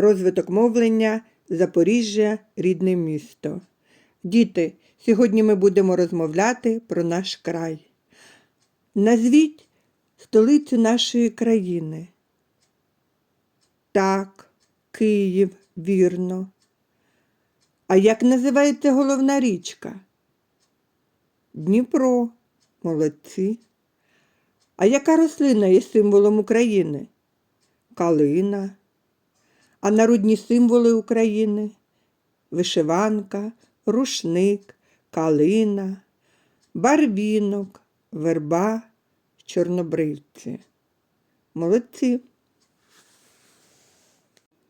Розвиток мовлення Запоріжжя рідне місто. Діти, сьогодні ми будемо розмовляти про наш край. Назвіть столицю нашої країни. Так, Київ, вірно. А як називається головна річка? Дніпро. Молодці. А яка рослина є символом України? Калина. А народні символи України? Вишиванка, рушник, калина, барвінок, верба, чорнобривці. Молодці.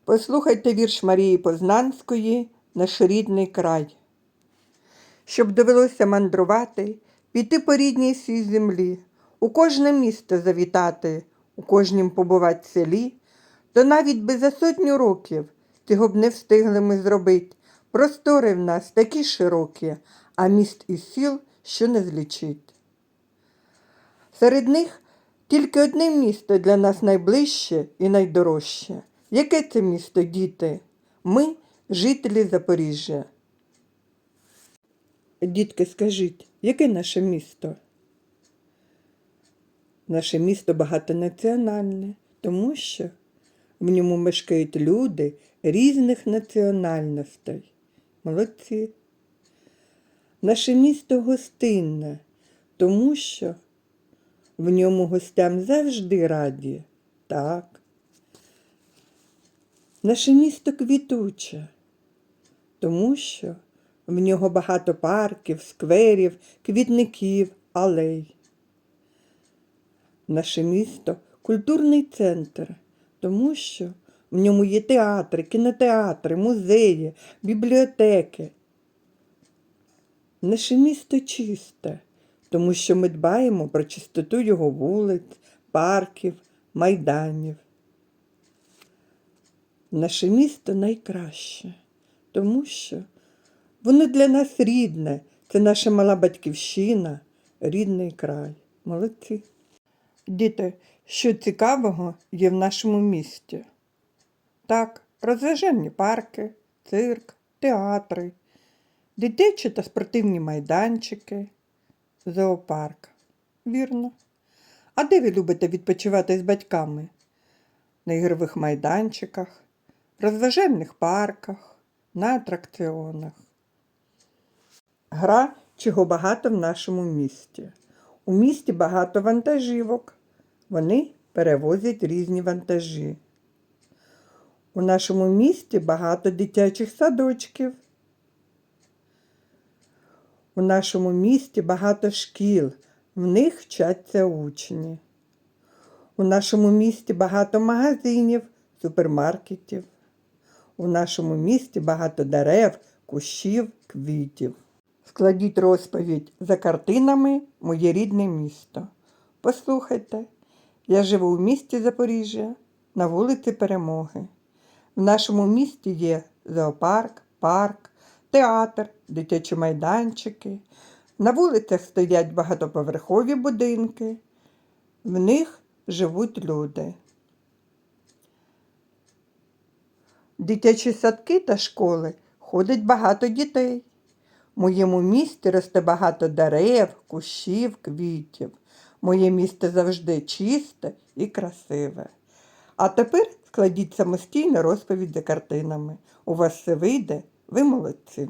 Послухайте вірш Марії Познанської Наш рідний край. Щоб довелося мандрувати, піти по рідній свій землі, у кожне місто завітати, у кожнім побувать селі, то навіть би за сотню років цього б не встигли ми зробить. Простори в нас такі широкі, а міст і сіл що не злічить. Серед них тільки одне місто для нас найближче і найдорожче. Яке це місто, діти? Ми жителі Запоріжжя. Дітки, скажіть, яке наше місто? Наше місто багатонаціональне, тому що в ньому мешкають люди різних національностей. Молодці. Наше місто гостинне, тому що в ньому гостям завжди раді. Так. Наше місто квітуче, тому що в нього багато парків, скверів, квітників, алей. Наше місто культурний центр, тому що в ньому є театри, кінотеатри, музеї, бібліотеки. Наше місто чисте, тому що ми дбаємо про чистоту його вулиць, парків, майданів. Наше місто найкраще, тому що воно для нас рідне, це наша мала батьківщина, рідний край. Молодці. Діти, що цікавого є в нашому місті? Так, розважальні парки, цирк, театри, дитячі та спортивні майданчики, зоопарк. Вірно. А де ви любите відпочивати з батьками? На ігрових майданчиках, розважальних парках, на атракціонах. Гра, чого багато в нашому місті. У місті багато вантажівок. Вони перевозять різні вантажі. У нашому місті багато дитячих садочків. У нашому місті багато шкіл, в них вчаться учні. У нашому місті багато магазинів, супермаркетів. У нашому місті багато дерев, кущів, квітів. Складіть розповідь за картинами Моє рідне місто. Послухайте, я живу в місті Запоріжжя на вулиці Перемоги. В нашому місті є зоопарк, парк, театр, дитячі майданчики. На вулицях стоять багатоповерхові будинки. В них живуть люди. Дитячі садки та школи ходить багато дітей. В моєму місті росте багато дерев, кущів, квітів. Моє місто завжди чисте і красиве. А тепер складіть самостійно розповідь за картинами. У вас все вийде, ви молодці.